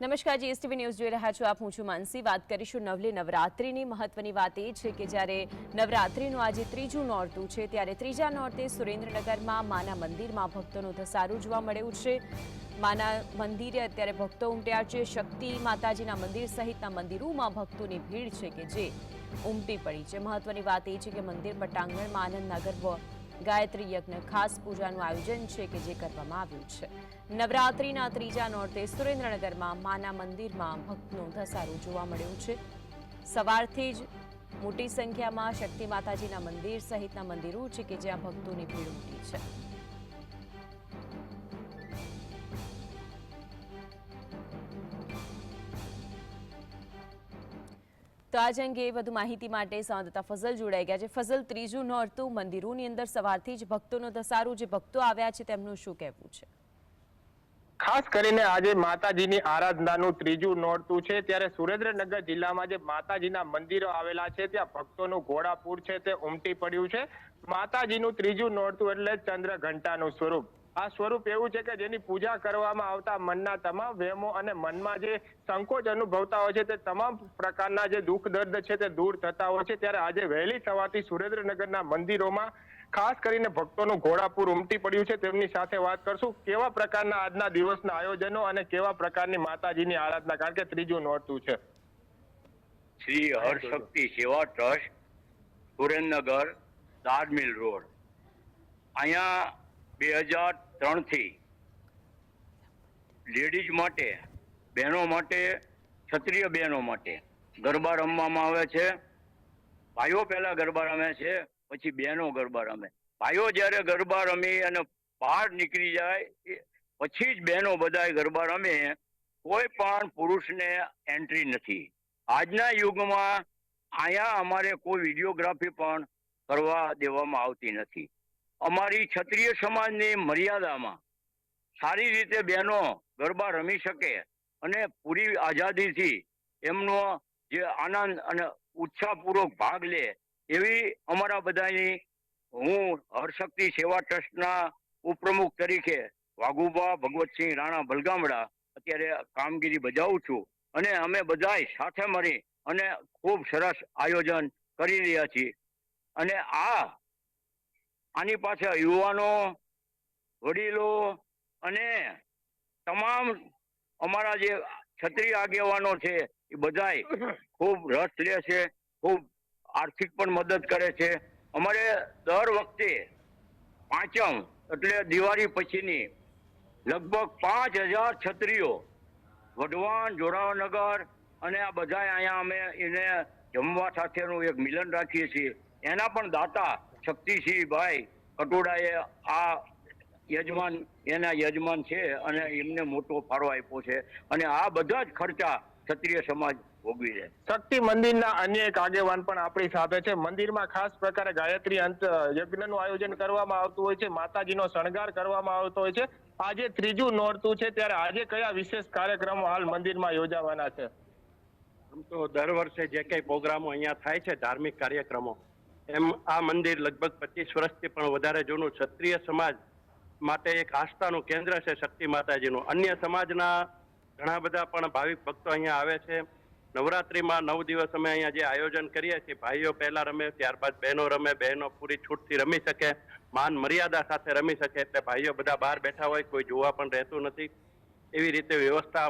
નમસ્કાર, GSTV news જોઈ રહ્યા છો આપ. હું છું માનસી. વાત કરીશું નવલી નવરાત્રિની. મહત્વની વાત એ છે કે જ્યારે નવરાત્રિનું આજે ત્રીજું નોરતું છે, ત્યારે ત્રીજા નોરતે સુરેન્દ્રનગરમાં માના મંદિરમાં ભક્તોનું ધસારું જોવા મળ્યું છે. માના મંદિરે અત્યારે ભક્તો ઉમટ્યા છે. શક્તિ માતાજીના મંદિર સહિતના મંદિરોમાં ભક્તોની ભીડ છે કે જે ઉમટી પડી છે. મહત્વની વાત એ છે કે મંદિર પટાંગણમાં આનંદનગર ગાયત્રી યજ્ઞ ખાસ પૂજાનું આયોજન છે કે જે કરવામાં આવ્યું છે. નવરાત્રિના ત્રીજા નોરતે સુરેન્દ્રનગરમાં માના મંદિરમાં ભક્તનો ધસારો જોવા મળ્યો છે. સવારથી જ મોટી સંખ્યામાં શક્તિ માતાજીના મંદિર સહિતના મંદિરો છે કે જ્યાં ભક્તોની ભીડ ઉમટી છે. તો આજ અંગે વધુ માહિતી માટે સંવાદદાતા ફઝલ જોડાઈ ગયા છે. ફઝલ, ત્રીજું નોરતું મંદિરોની અંદર સવારથી જ ભક્તોનો ધસારો, જે ભક્તો આવ્યા છે, તેમનું શું કહેવું છે? ખાસ કરીને આજે માતાજીની આરાધનાનું ત્રીજું નોરતું છે. ત્યારે સુરેન્દ્રનગર જિલ્લામાં જે માતાજીના મંદિરો આવેલા છે, ત્યાં ભક્તોનું ઘોડાપુર છે, તે ઉમટી પડ્યું છે. માતાજીનું ત્રીજું નોરતું એટલે ચંદ્ર ઘંટાનું સ્વરૂપ. આ સ્વરૂપ એવું છે કે જેની પૂજા કરવામાં આવતા મનના તમામ વહેમો અને મનમાં જે સંકોચ અનુભવતા હોય છે તે તમામ પ્રકારના જે દુઃખ દર્દ છે તે દૂર થતા હોય છે. ત્યારે આજે વહેલી સવારથી સુરેન્દ્રનગરના મંદિરોમાં ખાસ કરીને ભક્તોનું ઘોડાપુર ઉમટી પડ્યું છે. તેમની સાથે વાત કરશું કેવા પ્રકારના આજના દિવસના આયોજનો અને કેવા પ્રકારની માતાજીની આરાધના, કારણ કે ત્રીજું નોરતું છે. શ્રી હરશક્તિ સેવા ટ્રસ્ટ સુરેન્દ્રનગર દાદમિલ રોડ. અહીંયા બે હજાર ત્રણથી લેડીઝ માટે, બહેનો માટે, ક્ષત્રિય બહેનો માટે. ગરબા રમવામાં આવે છે. ભાઈઓ પહેલા ગરબા રમે છે, પછી બહેનો ગરબા રમે. ભાઈઓ જ્યારે ગરબા રમી અને બહાર નીકળી જાય પછી જ બહેનો બધાય ગરબા રમે. કોઈ પણ પુરુષને એન્ટ્રી નથી. આજના યુગમાં અહીંયા અમારે કોઈ વિડીયોગ્રાફી પણ કરવા દેવામાં આવતી નથી. અમારી ક્ષત્રિય સમાજની મર્યાદામાં સારી રીતે બહેનો ગરબા રમી શકે અને પૂરી આઝાદીથી એમનો જે આનંદ અને ઉત્સાહપૂર્વક ભાગ લે એવી અમારા બધાની હું હરશક્તિ સેવા ટ્રસ્ટના ઉપપ્રમુખ તરીકે વાઘુબા ભગવતસિંહ રાણા ભલગામડા અત્યારે કામગીરી બજાવું છું અને અમે બધાય સાથે મળી અને ખૂબ સરસ આયોજન કરી રહ્યા છીએ. અને આ આની પાછળ યુવાનો, વડીલો અને તમામ અમારા જે છત્રી આગેવાનો છે, એ બધાય ખૂબ રસ લે છે, ખૂબ આર્થિક પણ મદદ કરે છે. અમારે દર વખતે પાંચમ એટલે દિવાળી પછીની લગભગ પાંચ હજાર છત્રીઓ વઢવાણ જોરાવનગર અને આ બધા અહીંયા અમે એને જમવા સાથેનું એક મિલન રાખીએ છીએ. એના પણ દાતા શક્તિસિંહભાઈ કટોડાએ આ યજમાન એના યજમાન છે અને એમને મોટો ફાળો આપ્યો છે અને આ બધા જ ખર્ચા ક્ષત્રિય સમાજ ભોગવી છે શક્તિ મંદિરના અન્ય એક આગેવાન પણ આપણી સાથે છે. મંદિરમાં ખાસ પ્રકારે ગાયત્રી અંત યજ્ઞનું આયોજન કરવામાં આવતું હોય છે. માતાજીનો શણગાર કરવામાં આવતો હોય છે. આજે ત્રીજું નોરતું છે. ત્યારે આજે કયા વિશેષ કાર્યક્રમો હાલ મંદિરમાં યોજાવાના છે? આમ તો દર વર્ષે જે કંઈ પ્રોગ્રામો અહીંયા થાય છે ધાર્મિક કાર્યક્રમો. એમ આ મંદિર લગભગ પચીસ વર્ષથી પણ વધારે જૂનું. ક્ષત્રિય સમાજ માટે એક આસ્થાનું કેન્દ્ર છે શક્તિ માતાજીનું. અન્ય સમાજના ઘણા બધા પણ ભાવિક ભક્તો અહીંયા આવે છે. નવરાત્રિમાં નવ દિવસ અમે અહીંયા જે આયોજન કરીએ છીએ ભાઈઓ પહેલા રમે ત્યારબાદ બહેનો રમે બહેનો પૂરી છૂટથી રમી શકે માન મર્યાદા સાથે રમી શકે એટલે ભાઈઓ બધા બહાર બેઠા હોય કોઈ જોવા પણ રહેતું નથી. એવી રીતે વ્યવસ્થા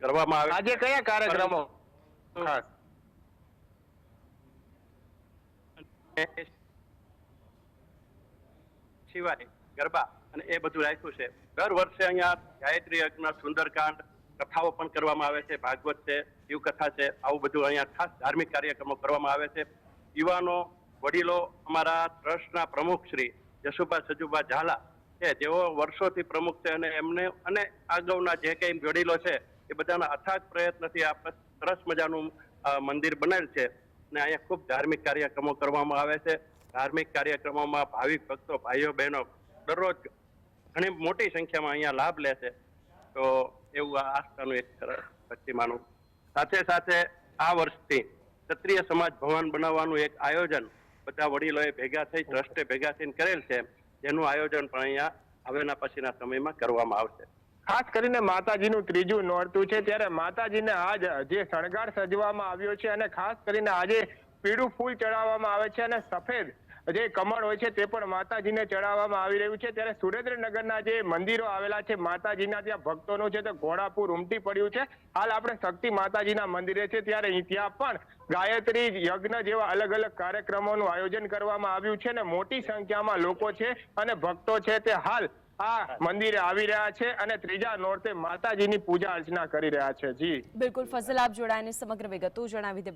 કરવામાં આવે. આજે કયા કાર્યક્રમો? ખાસ છે સિવાય ગરબા અને એ બધું રાખ્યું છે. દર વર્ષે અહીંયા ગાયત્રી યજ્ઞ, સુંદરકાંડ, કથાઓ પણ કરવામાં આવે છે, ભાગવત છે, શિવકથા છે, આવું બધું અહીંયા ખાસ ધાર્મિક કાર્યક્રમો કરવામાં આવે છે. યુવાનો, વડીલો અમારા ટ્રસ્ટના પ્રમુખ શ્રી જસુભા સજુભા ઝાલા છે જેઓ વર્ષોથી પ્રમુખ છે અને એમને અને અગાઉના જે કંઈ વડીલો છે એ બધાના અથાગ પ્રયત્નથી આ સરસ મજાનું મંદિર બનેલ છે. અને અહીંયા ખૂબ ધાર્મિક કાર્યક્રમો કરવામાં આવે છે. ધાર્મિક કાર્યક્રમોમાં ભાવિક ભક્તો, ભાઈઓ, બહેનો દરરોજ ઘણી મોટી સંખ્યામાં અહીંયા લાભ લે છે. તો એવું આ આસ્થાનું એક સરસ પ્રતિમાનું સાથે સાથે આ વર્ષથી ક્ષત્રિય સમાજ ભવન બનાવવાનું એક આયોજન બધા વડીલોએ ભેગા થઈ, ટ્રસ્ટે ભેગા થઈને કરેલ છે. જેનું આયોજન પણ અહીંયા હવેના પછીના સમયમાં કરવામાં આવશે. ખાસ કરીને માતાજીનું ત્રીજું નોરતું છે ત્યારે માતાજીને આજ જે શણગાર સજવામાં આવ્યો છે અને ખાસ કરીને આજે પીળું ફૂલ ચડાવવામાં આવે છે અને સફેદ જે કમળ હોય છે તે પણ માતાજીને ચડાવવામાં આવી રહ્યું છે. ત્યારે સુરેન્દ્રનગરના જે મંદિરો આવેલા છે માતાજીના ત્યાં ભક્તોનું છે તે ઘોડાપુર ઉમટી પડ્યું છે. હાલ આપણે શક્તિ માતાજીના મંદિરે છે ત્યારે ત્યાં પણ ગાયત્રી યજ્ઞ જેવા અલગ અલગ કાર્યક્રમોનું આયોજન કરવામાં આવ્યું છે અને મોટી સંખ્યામાં લોકો છે અને ભક્તો છે તે હાલ આ મંદિરે આવી રહ્યા છે અને ત્રીજા નોરતે માતાજીની પૂજા અર્ચના કરી રહ્યા છે. જી. બિલકુલ ફઝલ આપ જોડાઈને સમગ્ર વિગતો જણાવી દે